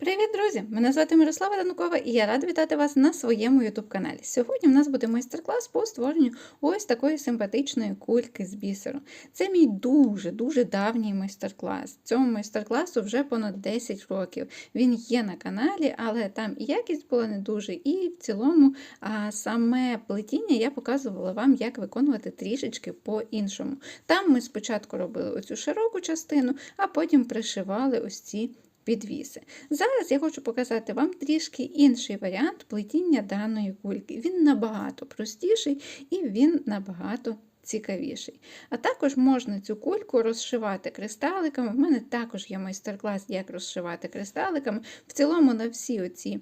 Привіт, друзі! Мене звати Мирослава Данукова і я рада вітати вас на своєму youtube каналі. Сьогодні в нас буде майстер-клас по створенню ось такої симпатичної кульки з бісеру. Це мій дуже-дуже давній майстер-клас. Цьому майстер-класу вже понад 10 років. Він є на каналі, але там і якість була не дуже, і в цілому а, саме плетіння я показувала вам, як виконувати трішечки по-іншому. Там ми спочатку робили оцю широку частину, а потім пришивали ось ці підвіси. Зараз я хочу показати вам трішки інший варіант плетіння даної кульки. Він набагато простіший і він набагато цікавіший. А також можна цю кульку розшивати кристаликами. В мене також є майстер-клас, як розшивати кристаликами. В цілому на всі оці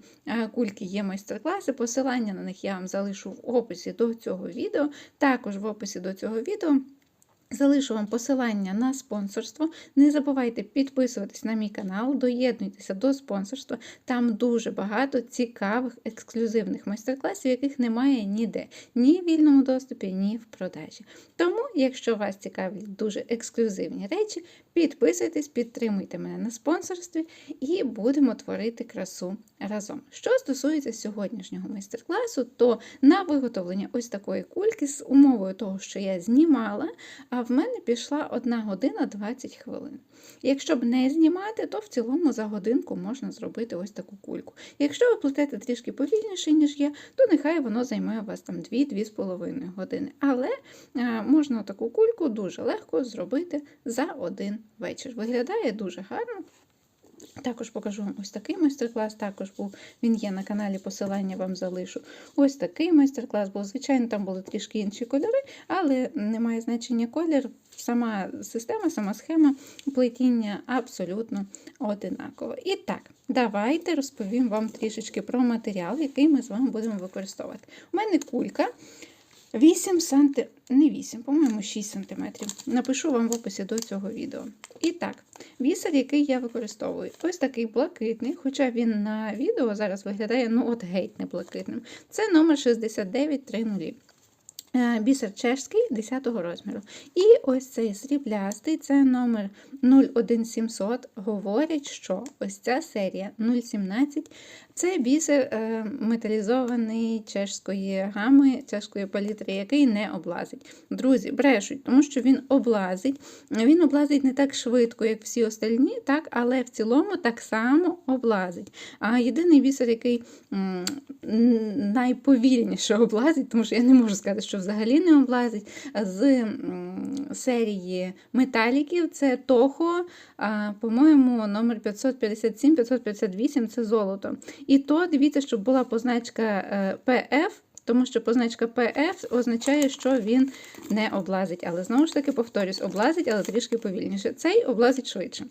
кульки є майстер-класи. Посилання на них я вам залишу в описі до цього відео. Також в описі до цього відео. Залишу вам посилання на спонсорство. Не забувайте підписуватись на мій канал, доєднуйтеся до спонсорства. Там дуже багато цікавих ексклюзивних майстер-класів, яких немає ніде, ні в вільному доступі, ні в продажі. Тому, якщо вас цікавлять дуже ексклюзивні речі, підписуйтесь, підтримуйте мене на спонсорстві і будемо творити красу разом. Що стосується сьогоднішнього майстер-класу, то на виготовлення ось такої кульки з умовою того, що я знімала а в мене пішла 1 година 20 хвилин. Якщо б не знімати, то в цілому за годинку можна зробити ось таку кульку. Якщо ви плетете трішки повільніше, ніж я, то нехай воно займе у вас там 2-2,5 години. Але а, можна таку кульку дуже легко зробити за один вечір. Виглядає дуже гарно. Також покажу вам ось такий майстер-клас, також був, він є на каналі, посилання вам залишу. Ось такий майстер-клас був. Звичайно, там були трішки інші кольори, але немає значення колір. Сама система, сама схема плетіння абсолютно одинакова. І так, давайте розповім вам трішечки про матеріал, який ми з вами будемо використовувати. У мене кулька 8 см, не 8, по-моєму, 6 см. Напишу вам в описі до цього відео. І так, вісер, який я використовую, ось такий блакитний, хоча він на відео зараз виглядає ну от геть не блакитним. Це номер 6930. Е, бісер чешський 10 розміру. І ось цей сріблястий, це номер 01700. Говорять, що ось ця серія 017 це бісер е, металізований чешської гами, чешської палітри, який не облазить. Друзі, брешуть, тому що він облазить. Він облазить не так швидко, як всі остальні, так, але в цілому так само облазить. А єдиний бісер, який найповільніше облазить, тому що я не можу сказати, що взагалі не облазить, з серії металіків це Тохо, по-моєму, номер 557-558 це золото. І то дивіться, щоб була позначка PF, тому що позначка PF означає, що він не облазить. Але знову ж таки, повторюсь, облазить, але трішки повільніше. Цей облазить швидше.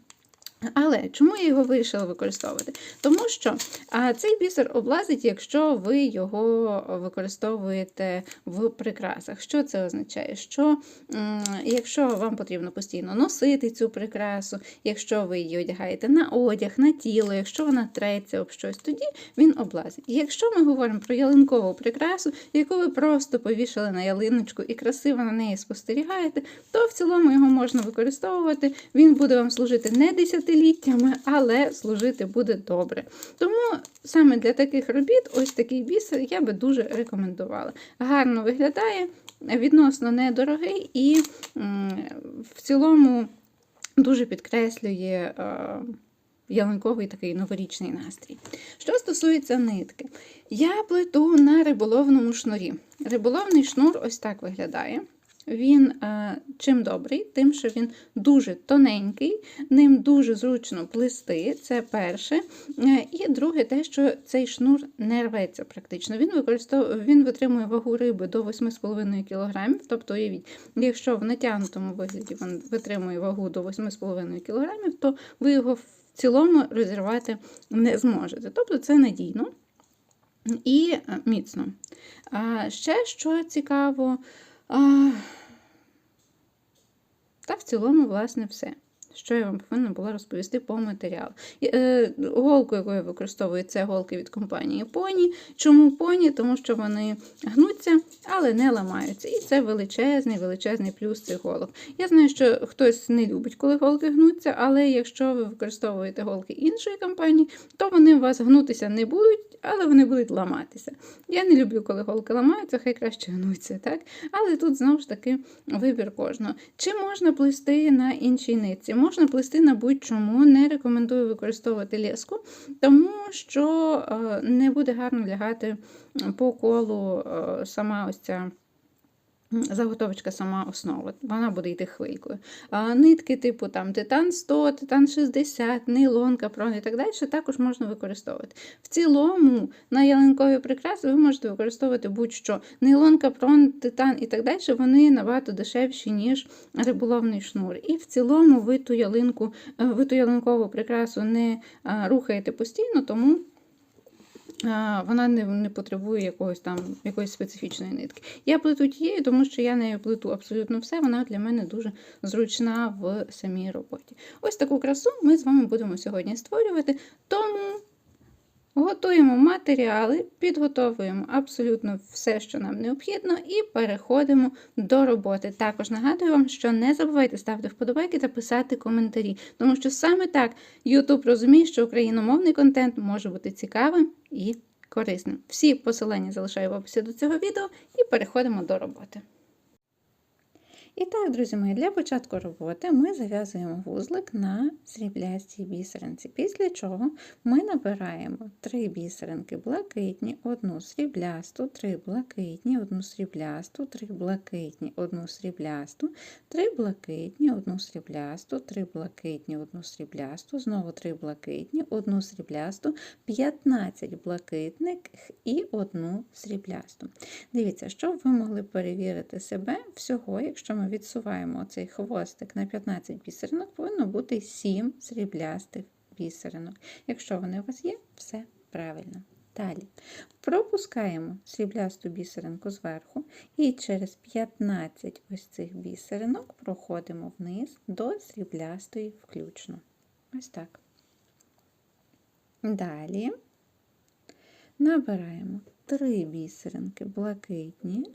Але чому я його вирішила використовувати? Тому що а, цей бісер облазить, якщо ви його використовуєте в прикрасах. Що це означає? Що м, якщо вам потрібно постійно носити цю прикрасу, якщо ви її одягаєте на одяг, на тіло, якщо вона треться об щось, тоді він облазить. І якщо ми говоримо про ялинкову прикрасу, яку ви просто повішали на ялиночку і красиво на неї спостерігаєте, то в цілому його можна використовувати, він буде вам служити не 10 десятиліттями, але служити буде добре. Тому саме для таких робіт ось такий бісер я би дуже рекомендувала. Гарно виглядає, відносно недорогий і в цілому дуже підкреслює. Ялинковий такий новорічний настрій. Що стосується нитки, я плету на риболовному шнурі. Риболовний шнур ось так виглядає. Він е, чим добрий, тим, що він дуже тоненький, ним дуже зручно плести, це перше. Е, і друге, те, що цей шнур не рветься практично. Він використов... він витримує вагу риби до 8,5 кг. Тобто, уявіть, якщо в натягнутому вигляді він витримує вагу до 8,5 кг, то ви його в цілому розірвати не зможете. Тобто це надійно і міцно. Ще що цікаво, та в цілому, власне, все. Що я вам повинна була розповісти по матеріалу. Е, Голку, яку я використовую, це голки від компанії Pony. Чому Pony? Тому що вони гнуться, але не ламаються. І це величезний, величезний плюс цих голок. Я знаю, що хтось не любить, коли голки гнуться, але якщо ви використовуєте голки іншої компанії, то вони у вас гнутися не будуть, але вони будуть ламатися. Я не люблю, коли голки ламаються, хай краще гнуться, так? Але тут знову ж таки вибір кожного. Чи можна плести на іншій нитці? Можна плести на будь-чому, не рекомендую використовувати леску, тому що е, не буде гарно лягати по колу е, сама ось ця. Заготовочка сама основа, вона буде йти хвилькою. А нитки, типу там титан 100, титан 60, нейлон, капрон і так далі, також можна використовувати. В цілому на ялинкові прикраси ви можете використовувати будь-що. Нейлон, капрон, титан і так далі, вони набагато дешевші, ніж риболовний шнур. І в цілому ви ту ялинку, е, ви ту ялинкову прикрасу не рухаєте постійно, тому. Вона не, не потребує якогось там якоїсь специфічної нитки. Я плету тією, тому що я нею плету абсолютно все. Вона для мене дуже зручна в самій роботі. Ось таку красу ми з вами будемо сьогодні створювати. Тому готуємо матеріали, підготовуємо абсолютно все, що нам необхідно, і переходимо до роботи. Також нагадую вам, що не забувайте ставити вподобайки та писати коментарі, тому що саме так YouTube розуміє, що україномовний контент може бути цікавим і корисним. Всі посилання залишаю в описі до цього відео і переходимо до роботи. І так, друзі мої, для початку роботи ми зав'язуємо вузлик на сріблястій бісеринці, після чого ми набираємо три бісеринки блакитні, одну сріблясту, три блакитні, одну сріблясту, три блакитні, одну сріблясту, три блакитні, одну сріблясту, три блакитні, одну сріблясту, знову три блакитні, одну сріблясту, 15 блакитних і одну сріблясту. Дивіться, щоб ви могли перевірити себе всього, якщо ми відсуваємо цей хвостик на 15 бісеринок, повинно бути 7 сріблястих бісеринок. Якщо вони у вас є, все правильно. Далі пропускаємо сріблясту бісеринку зверху і через 15 ось цих бісеринок проходимо вниз до сріблястої включно. Ось так. Далі набираємо 3 бісеринки блакитні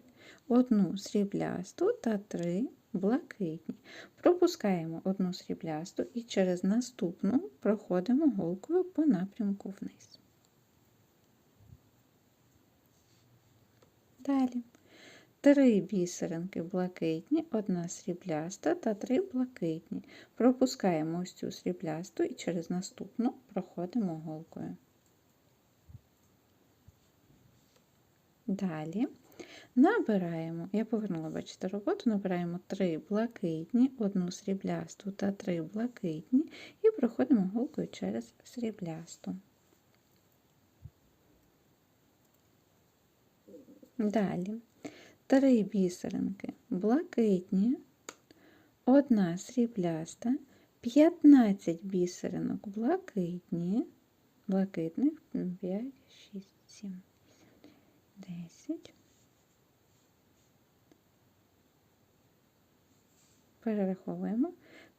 одну сріблясту та три блакитні. Пропускаємо одну сріблясту і через наступну проходимо голкою по напрямку вниз. Далі. Три бісеринки блакитні, одна срібляста та три блакитні. Пропускаємо ось цю сріблясту і через наступну проходимо голкою. Далі Набираємо, я повернула, бачите, роботу, набираємо 3 блакитні, одну сріблясту та 3 блакитні і проходимо голкою через сріблясту. Далі 3 бісеринки блакитні, одна срібляста, 15 бісеринок блакитні, блакитних 5, 6, 7, 10. Перераховуємо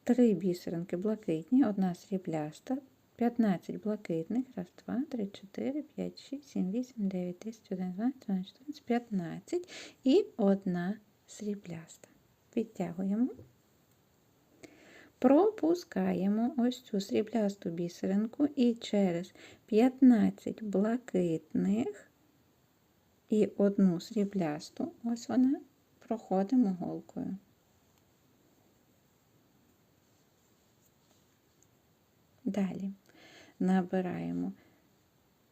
3 бісеринки блакитні, одна срібляста, 15 блакитних, раз, 2, 3, 4, 5, 6, 7, 8, 9, 10, 11, 12, 13, 14, 15 і одна срібляста. Підтягуємо. Пропускаємо ось цю сріблясту бісеринку і через 15 блакитних і одну сріблясту, ось вона, проходимо голкою. Далі набираємо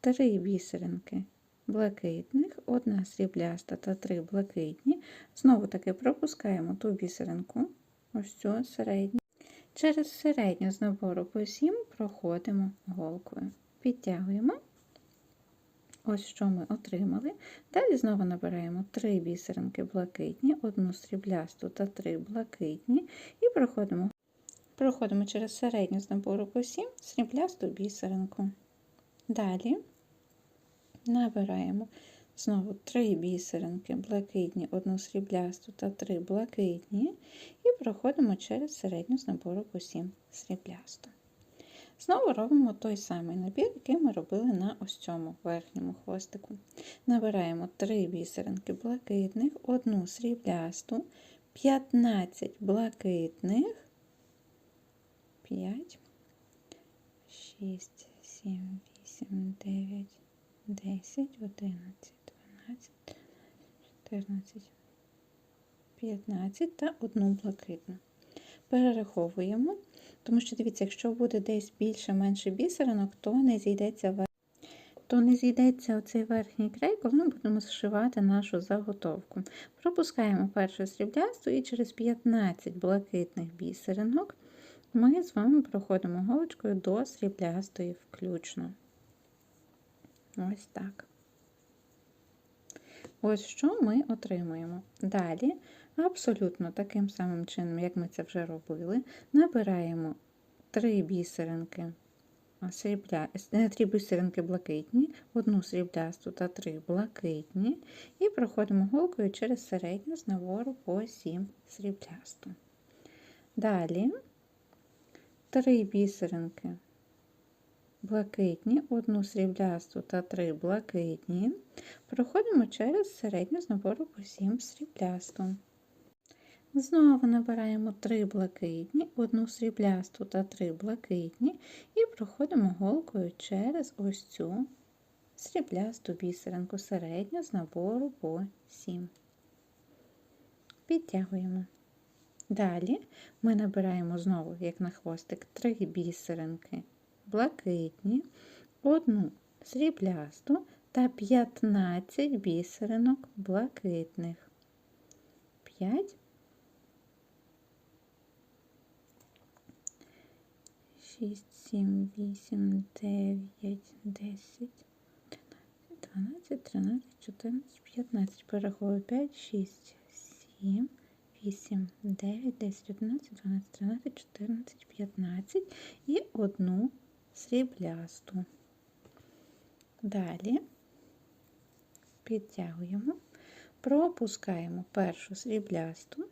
три бісеринки блакитних, одна срібляста та три блакитні. Знову таки пропускаємо ту бісеринку, ось цю середню. Через середню з набору по 7 проходимо голкою. Підтягуємо. Ось що ми отримали. Далі знову набираємо три бісеринки блакитні, одну сріблясту та три блакитні, і проходимо Проходимо через середню з набору 7 сріблясту бісеринку. Далі набираємо Знову три бісеринки блакитні, одну сріблясту та три блакитні. І проходимо через середню з набору 7 сріблясту. Знову робимо той самий набір, який ми робили на ось цьому верхньому хвостику. Набираємо 3 бісеринки блакитних, одну сріблясту, 15 блакитних, 5, 6, 7, 8, 9, 10, 11, 12, 14, 15 та одну блакитну. Перераховуємо, тому що дивіться, якщо буде десь більше-менше бісеринок, то не зійдеться вер... то не зійдеться оцей верхній край, коли ми будемо зшивати нашу заготовку. Пропускаємо першу сріблясту і через 15 блакитних бісеринок ми з вами проходимо голочкою до сріблястої включно. Ось так. Ось що ми отримуємо. Далі, абсолютно таким самим чином, як ми це вже робили, набираємо 3 бісеринки, срібля... 3 бісеринки блакитні, одну сріблясту та 3 блакитні, і проходимо голкою через середню з навору по 7 сріблясту. Далі 3 бісеринки блакитні, одну сріблясту та три блакитні. Проходимо через середню з набору по 7 сріблясту. Знову набираємо 3 блакитні, одну сріблясту та 3 блакитні, і проходимо голкою через ось цю сріблясту бісеринку середню з набору по 7. Підтягуємо. Далі ми набираємо знову, як на хвостик, 3 бісеринки блакитні, одну сріблясту та 15 бісеринок блакитних. 5, 6, 7, 8, 9, 10, 12, 13, 14, 15. Перераховую 5, 6, 7, 8, 9, 10, 11, 12, 13, 14, 15 і одну сріблясту. Далі підтягуємо, пропускаємо першу сріблясту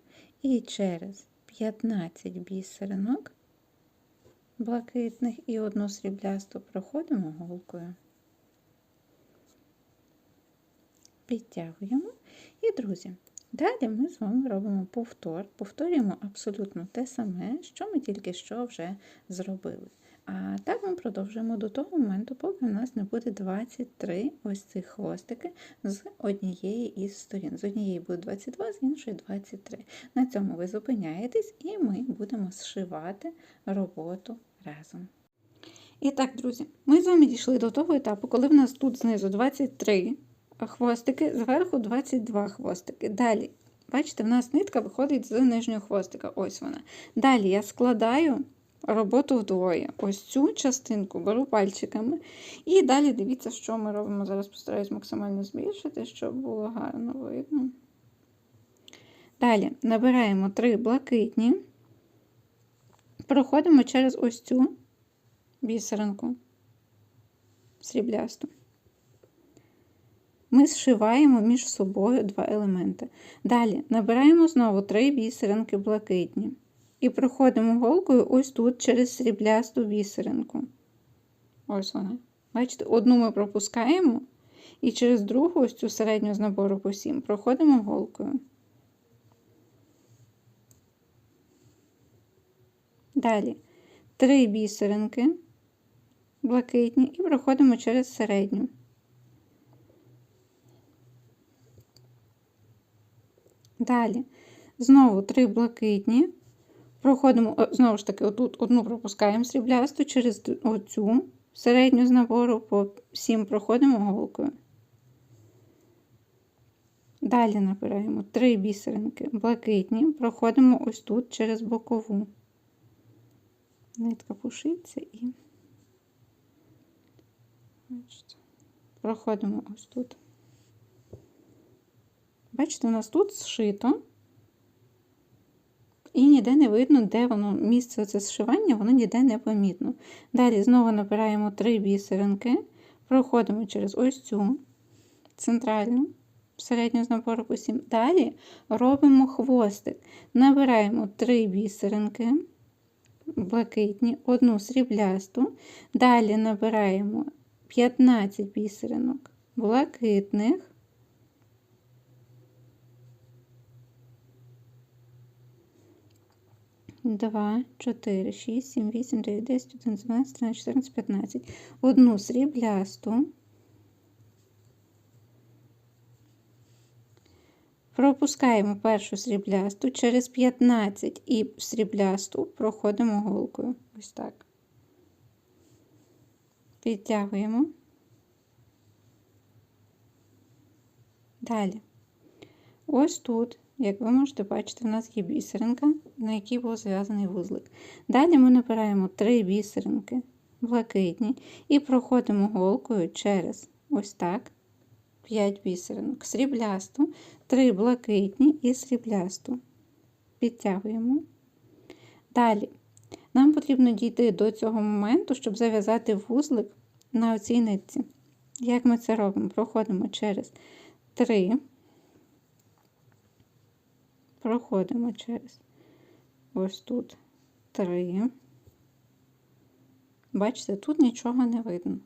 і через 15 бісеринок блакитних і одну сріблясту проходимо голкою. Підтягуємо. І, друзі, далі ми з вами робимо повтор, повторюємо абсолютно те саме, що ми тільки що вже зробили. А так ми продовжуємо до того моменту, поки у нас не буде 23 ось цих хвостики з однієї із сторін. З однієї буде 22, з іншої 23. На цьому ви зупиняєтесь і ми будемо зшивати роботу разом. І так, друзі, ми з вами дійшли до того етапу, коли в нас тут знизу 23 хвостики, зверху 22 хвостики. Далі, бачите, в нас нитка виходить з нижнього хвостика. Ось вона. Далі я складаю роботу вдвоє. Ось цю частинку беру пальчиками. І далі дивіться, що ми робимо. Зараз постараюсь максимально збільшити, щоб було гарно видно. Далі набираємо три блакитні, проходимо через ось цю бісеринку сріблясту. Ми зшиваємо між собою два елементи. Далі набираємо знову три бісеринки блакитні. І проходимо голкою ось тут через сріблясту бісеринку. Ось вона. Бачите, одну ми пропускаємо, і через другу, ось цю середню з набору по 7, проходимо голкою. Далі три бісеринки блакитні, і проходимо через середню. Далі знову три блакитні. Проходимо, знову ж таки, отут одну пропускаємо сріблясту через оцю середню з набору по 7 проходимо голкою. Далі набираємо 3 бісеринки блакитні, проходимо ось тут через бокову. Нитка пушиться і проходимо ось тут. Бачите, у нас тут зшито. І ніде не видно, де воно місце це зшивання, воно ніде не помітно. Далі знову набираємо три бісеринки, проходимо через ось цю центральну, середню з набору по 7. Далі робимо хвостик. Набираємо 3 бісеринки, блакитні, одну сріблясту. Далі набираємо 15 бісеринок блакитних. Два, чотири, шість, сім, вісім, дев'ять, десять, одинадцять, дванадцять, тринадцять, чотирнадцять, п'ятнадцять. Одну сріблясту. Пропускаємо першу сріблясту, через 15 і сріблясту проходимо голкою. Ось так. Підтягуємо. Далі. Ось тут, як ви можете бачити, в нас є бісеринка, на якій був зв'язаний вузлик. Далі ми набираємо 3 бісеринки блакитні і проходимо голкою через ось так. 5 бісеринок, сріблясту, 3 блакитні і сріблясту. Підтягуємо. Далі нам потрібно дійти до цього моменту, щоб зав'язати вузлик на оцій нитці. Як ми це робимо? Проходимо через 3, проходимо через ось тут 3. Бачите, тут нічого не видно.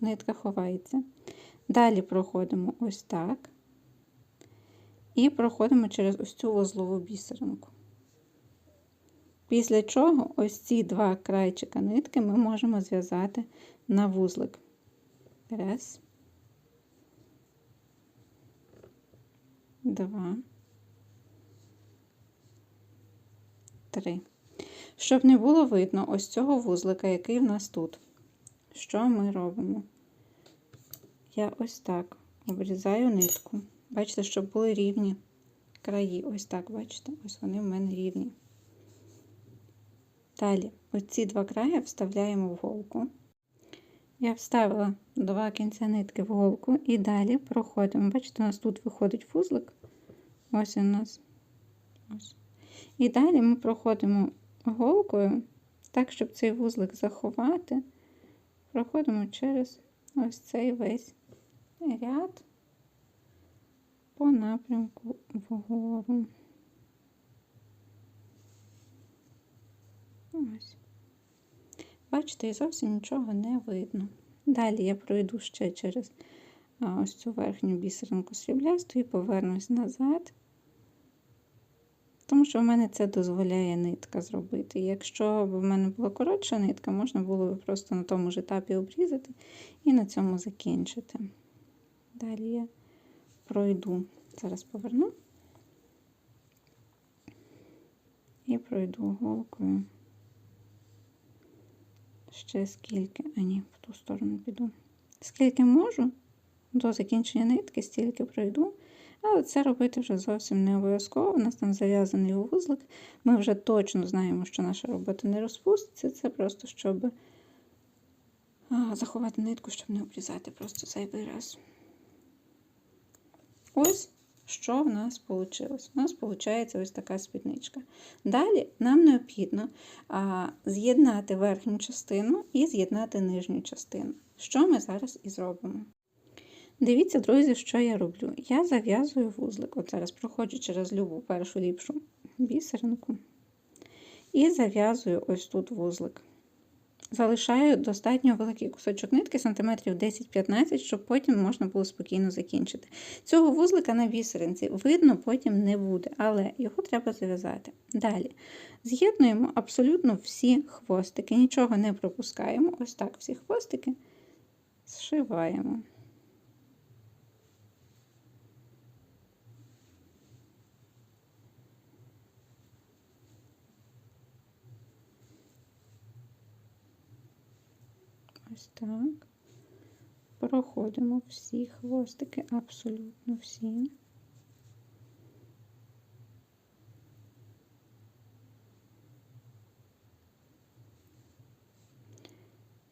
Нитка ховається. Далі проходимо ось так. І проходимо через ось цю вузлову бісеринку. Після чого ось ці два крайчика нитки ми можемо зв'язати на вузлик. Раз. Два. Три. Щоб не було видно ось цього вузлика, який в нас тут. Що ми робимо? Я ось так обрізаю нитку. Бачите, щоб були рівні краї. Ось так, бачите, ось вони в мене рівні. Далі, оці два краї вставляємо в голку. Я вставила два кінця нитки в голку і далі проходимо. Бачите, у нас тут виходить вузлик. Ось у нас. Ось. І далі ми проходимо голкою, так, щоб цей вузлик заховати, проходимо через ось цей весь ряд по напрямку вгору. Ось. Бачите, і зовсім нічого не видно. Далі я пройду ще через ось цю верхню бісеринку сріблясту і повернусь назад, тому що в мене це дозволяє нитка зробити. Якщо б в мене була коротша нитка, можна було б просто на тому ж етапі обрізати і на цьому закінчити. Далі я пройду, зараз поверну і пройду голкою. Ще скільки, а ні, в ту сторону піду. Скільки можу, до закінчення нитки, стільки пройду. Але це робити вже зовсім не обов'язково. У нас там зав'язаний вузлик. Ми вже точно знаємо, що наша робота не розпуститься. Це просто щоб заховати нитку, щоб не обрізати просто зайвий раз. Ось що в нас вийшло. У нас виходить ось така спідничка. Далі нам необхідно з'єднати верхню частину і з'єднати нижню частину. Що ми зараз і зробимо. Дивіться, друзі, що я роблю. Я зав'язую вузлик. От зараз проходжу через любу першу ліпшу бісеринку. І зав'язую ось тут вузлик. Залишаю достатньо великий кусочок нитки, сантиметрів 10-15, щоб потім можна було спокійно закінчити. Цього вузлика на бісеринці видно потім не буде, але його треба зав'язати. Далі з'єднуємо абсолютно всі хвостики, нічого не пропускаємо. Ось так всі хвостики зшиваємо. Ось так. Проходимо всі хвостики, абсолютно всі.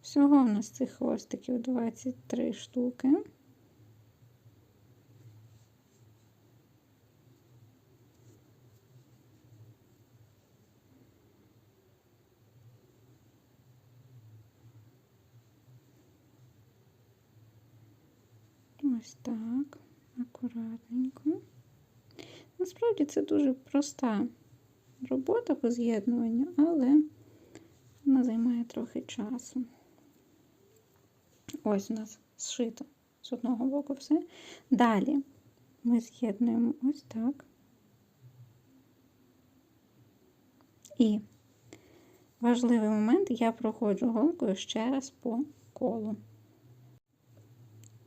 Всього в нас цих хвостиків 23 штуки. Ось так, акуратненько. Насправді це дуже проста робота по з'єднуванню, але вона займає трохи часу. Ось у нас зшито з одного боку все. Далі ми з'єднуємо ось так. І важливий момент я проходжу голкою ще раз по колу.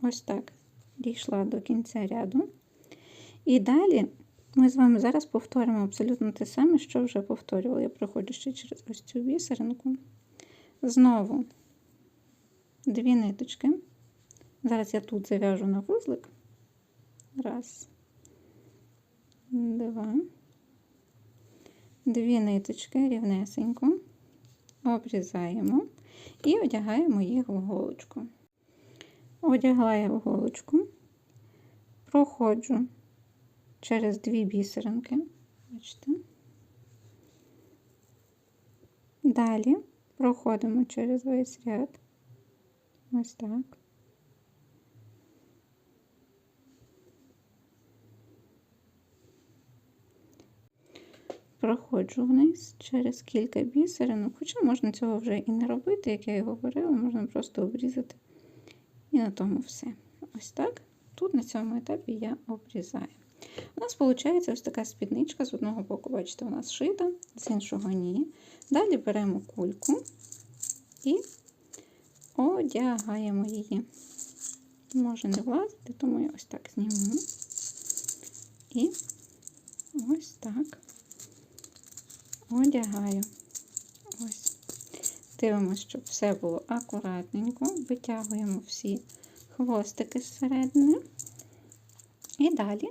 Ось так. Дійшла до кінця ряду. І далі ми з вами зараз повторимо абсолютно те саме, що вже повторювали. Я проходжу ще через ось цю бісеринку. Знову дві ниточки. Зараз я тут зав'яжу на вузлик. Раз, два, дві ниточки рівнесенько, обрізаємо і одягаємо їх в голочку. Одягла я голочку, проходжу через дві бісеринки. Бачите. Далі проходимо через весь ряд. Ось так. Проходжу вниз через кілька бісеринок, хоча можна цього вже і не робити, як я і говорила, можна просто обрізати. І на тому все. Ось так. Тут на цьому етапі я обрізаю. У нас виходить ось така спідничка. З одного боку, бачите, у нас шита, з іншого ні. Далі беремо кульку і одягаємо її. Може не влазити, тому я ось так зніму. І ось так одягаю. Дивимося, щоб все було акуратненько, витягуємо всі хвостики зсередини. І далі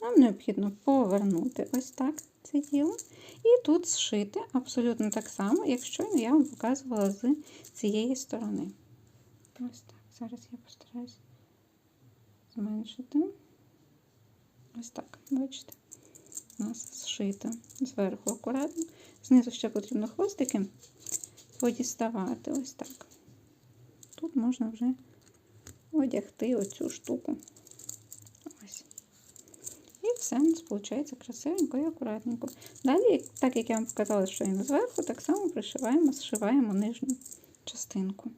нам необхідно повернути ось так це діло. І тут зшити абсолютно так само, як щойно я вам показувала з цієї сторони. Ось так. Зараз я постараюсь зменшити. Ось так, бачите, у нас зшито зверху акуратно. Знизу ще потрібно хвостики подіставати. Ось так. Тут можна вже одягти оцю штуку. Ось. І все у нас виходить красивенько і акуратненько. Далі, так як я вам показала, що він зверху, так само пришиваємо, зшиваємо нижню частинку.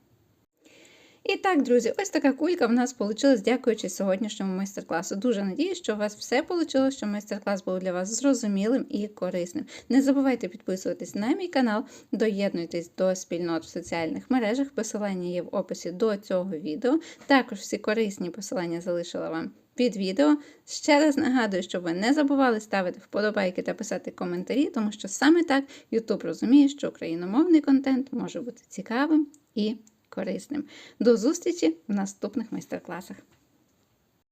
І так, друзі, ось така кулька в нас вийшла, дякуючи сьогоднішньому майстер-класу. Дуже надію, що у вас все вийшло, що майстер-клас був для вас зрозумілим і корисним. Не забувайте підписуватись на мій канал, доєднуйтесь до спільнот в соціальних мережах. Посилання є в описі до цього відео. Також всі корисні посилання залишила вам під відео. Ще раз нагадую, щоб ви не забували ставити вподобайки та писати коментарі, тому що саме так YouTube розуміє, що україномовний контент може бути цікавим і корисним. До зустрічі в наступних майстер-класах.